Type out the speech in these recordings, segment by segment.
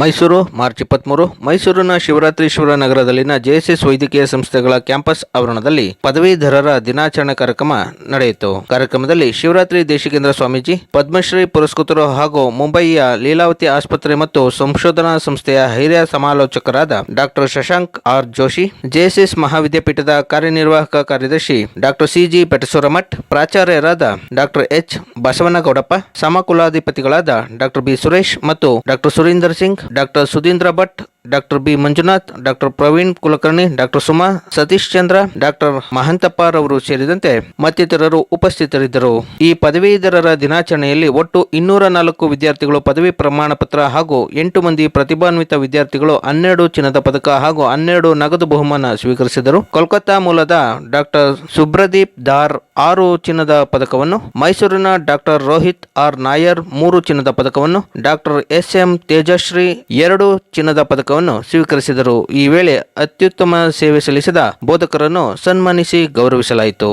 Mysuru, March ಇಪ್ಪತ್ಮೂರು, ಮೈಸೂರಿನ ಶಿವರಾತ್ರೀಶ್ವರ ನಗರದಲ್ಲಿನ ಜೆಎಸ್ಎಸ್ ವೈದ್ಯಕೀಯ ಸಂಸ್ಥೆಗಳ ಕ್ಯಾಂಪಸ್ ಆವರಣದಲ್ಲಿ ಪದವೀಧರರ ದಿನಾಚರಣೆ ಕಾರ್ಯಕ್ರಮ ನಡೆಯಿತು. ಕಾರ್ಯಕ್ರಮದಲ್ಲಿ ಶಿವರಾತ್ರಿ ದೇಶಿಕೇಂದ್ರ ಸ್ವಾಮೀಜಿ, ಪದ್ಮಶ್ರೀ ಪುರಸ್ಕೃತರು ಹಾಗೂ ಮುಂಬಯಿಯ ಲೀಲಾವತಿ ಆಸ್ಪತ್ರೆ ಮತ್ತು ಸಂಶೋಧನಾ ಸಂಸ್ಥೆಯ ಹಿರಿಯ ಸಮಾಲೋಚಕರಾದ doctor Shashank R Joshi, JSS ಮಹಾವಿದ್ಯಾಪೀಠದ ಕಾರ್ಯನಿರ್ವಾಹಕ ಕಾರ್ಯದರ್ಶಿ ಡಾಕ್ಟರ್ ಸಿಜಿ ಪೆಟಸೂರಮಠ್, ಪ್ರಾಚಾರ್ಯರಾದ ಡಾಕ್ಟರ್ ಎಚ್ ಬಸವನಗೌಡಪ್ಪ, ಸಮಕುಲಾಧಿಪತಿಗಳಾದ ಡಾಕ್ಟರ್ ಬಿ ಸುರೇಶ್ ಮತ್ತು doctor Surender Singh doctor Sudhindra Bhatt doctor B Manjunath, doctor Praveen Kulkarni, doctor Suma, Satish Chandra, doctor ಮಹಂತಪ್ಪರವರು ಸೇರಿದಂತೆ ಮತ್ತಿತರರು ಉಪಸ್ಥಿತರಿದ್ದರು. ಈ ಪದವೀಧರರ ದಿನಾಚರಣೆಯಲ್ಲಿ ಒಟ್ಟು ಇನ್ನೂರ ನಾಲ್ಕು ವಿದ್ಯಾರ್ಥಿಗಳು ಪದವಿ ಪ್ರಮಾಣ ಪತ್ರ ಹಾಗೂ ಎಂಟು ಮಂದಿ ಪ್ರತಿಭಾನ್ವಿತ ವಿದ್ಯಾರ್ಥಿಗಳು ಹನ್ನೆರಡು ಚಿನ್ನದ ಪದಕ ಹಾಗೂ ಹನ್ನೆರಡು ನಗದು ಬಹುಮಾನ ಸ್ವೀಕರಿಸಿದರು. ಕೋಲ್ಕತ್ತಾ ಮೂಲದ ಡಾಕ್ಟರ್ ಸುಬ್ರದೀಪ್ ದಾರ್ ಆರು ಚಿನ್ನದ ಪದಕವನ್ನು, ಮೈಸೂರಿನ ಡಾಕ್ಟರ್ ರೋಹಿತ್ ಆರ್ ನಾಯರ್ ಮೂರು ಚಿನ್ನದ ಪದಕವನ್ನು, ಡಾಕ್ಟರ್ ಎಸ್ ಎಂ ತೇಜಶ್ರೀ ಎರಡು ಚಿನ್ನದ ಪದಕವನ್ನು ಸ್ವೀಕರಿಸಿದರು ಈ ವೇಳೆ ಅತ್ಯುತ್ತಮ ಸೇವೆ ಸಲ್ಲಿಸಿದ ಬೋಧಕರನ್ನು ಸನ್ಮಾನಿಸಿ ಗೌರವಿಸಲಾಯಿತು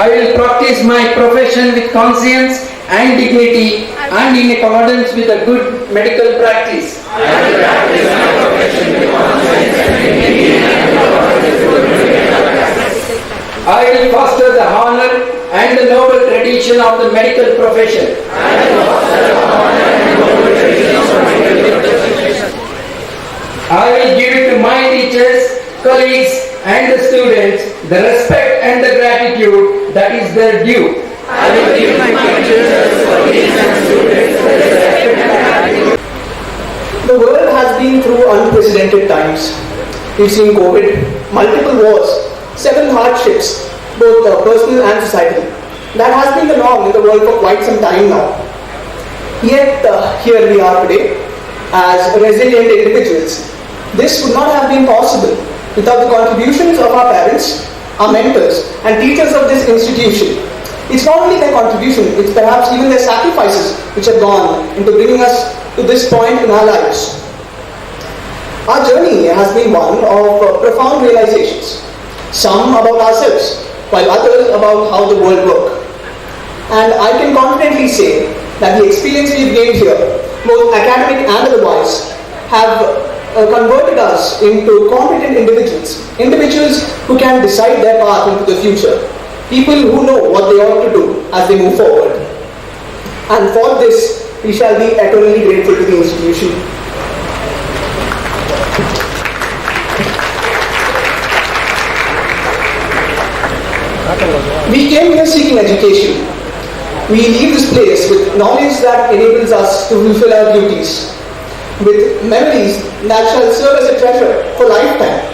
I will practice my profession with conscience and dignity and in accordance with a good medical practice. I will practice my profession with conscience and dignity and in accordance I will foster the honor and the noble tradition of the medical profession. I will give to my teachers, colleagues, and the students the respect and the gratitude that is their due. I will give my teachers, colleagues, and students The world has been through unprecedented times. We've seen COVID, multiple wars, several hardships, both uh, personal and societal. That has been the norm in the world for quite some time now. Yet, uh, here we are today as resilient individuals. This would not have been possible without the contributions of our parents, our mentors, and teachers of this institution. It's not only their contribution, it's perhaps even their sacrifices which have gone into bringing us to this point in our lives. Our journey has been one of uh, profound realizations, some about ourselves, while others about how the world works. And I can confidently say that the experience we've gained here, both academic and otherwise, have uh, converted us into competent individuals, individuals who can decide their path into the future, people who know what they ought to do as they move forward. And for this, we shall be eternally grateful to the institution. We came here seeking education. We leave this place with knowledge that enables us to fulfill our duties, with memories that shall serve as a treasure for lifetime,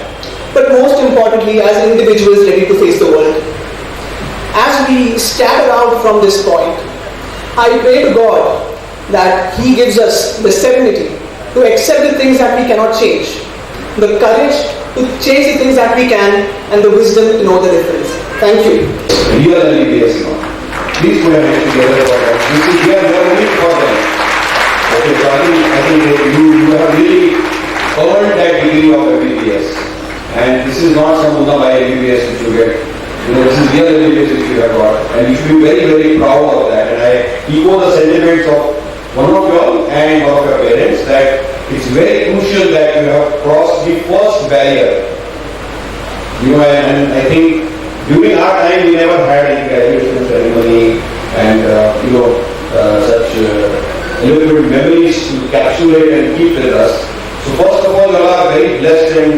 but most importantly, as individuals ready to face the world. As we stagger out from this point, I pray to God that He gives us the serenity to accept the things that we cannot change, the courage to change the things that we can, and the wisdom to know the difference. Thank you. Real now. Please put your hands together for that. This is, we are learning for them. Okay, so I think, I think that you, you have really earned that degree of MBBS. And this is not some Muna by MBBS which you get. You know, this is real MBBS which you have got. And you should be very, very proud of that. And I echo the sentiments of one of you all and of your parents that it's very crucial that you have crossed the first barrier you know, and, and I think during our time we never had any graduation ceremony and uh, you know uh, such uh, elevated memories to capsulate and keep with us. So first of all, you are very blessed and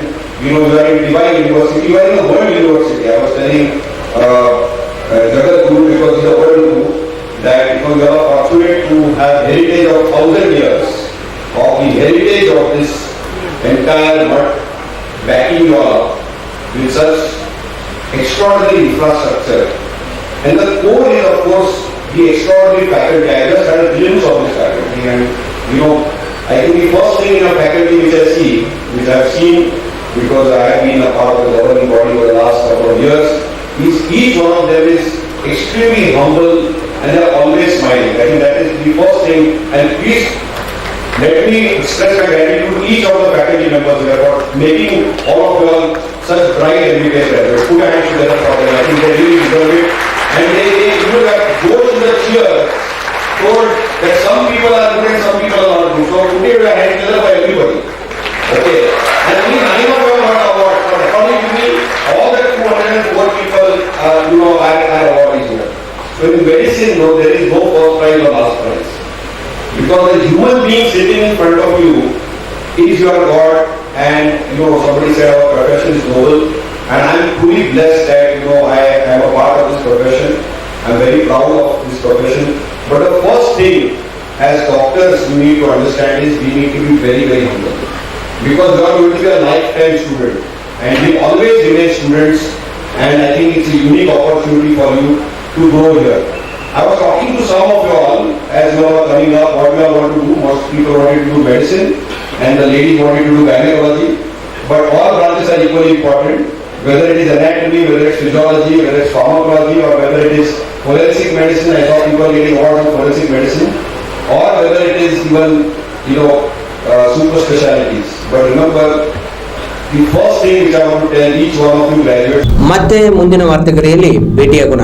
you know you are in Divine University. You are in the World University. I was telling uh, uh, Jagat Guru because he's a World Guru that you know you are fortunate to have heritage of thousand years of the heritage of this entire mud backing you up with such extraordinary infrastructure. And the core is of course the extraordinary faculty. I just had a glimpse of this faculty and you know, I think the first thing in a faculty which I see, which I have seen because I have been a part of the governing body for the last couple of years, is each one of them is extremely humble and they are always smiling. I think that is the first thing. And please let me express my gratitude to each of the faculty members here for making all of you all such bright MBBS graduates. Put your hands together for them. I think they really deserve it. And they, they you know, that those in the cheer told that some people are good and some people are not good. So put your hands together for everybody. Okay. And only nine of them got award. But according to me, all the 204 people, uh, you know, are, are awardees here. So in medicine, no, there is no first prize or last prize. Because the human being sitting in front of you is your God and you know somebody said oh, our profession is noble and I'm truly blessed that you know I am a part of this profession. I'm very proud of this profession. But the first thing as doctors we need to understand is we need to be very very humble. Because you are going to be a lifetime student and we always remain students and I think it's a unique opportunity for you to grow here. I was talking to some of you all as you all are coming up, what you all want to do. Most people wanted to do medicine and the ladies wanted to do gynecology. But all branches are equally important, whether it is anatomy, whether it's physiology, whether it's pharmacology, or whether it is forensic medicine. I saw people getting awards in forensic medicine, or whether it is even, you know, uh, super specialties. But remember, the first thing which I want to tell each one of you graduates ಮತ್ತೆ ಮುಂದಿನ ವಾರ್ತೆಗರಿಯಲ್ಲಿ ಭೇಟಿಯಾಗೋಣ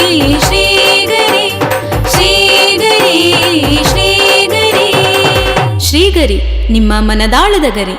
ನಿಮ್ಮ ಮನದಾಳದ ಗರಿ.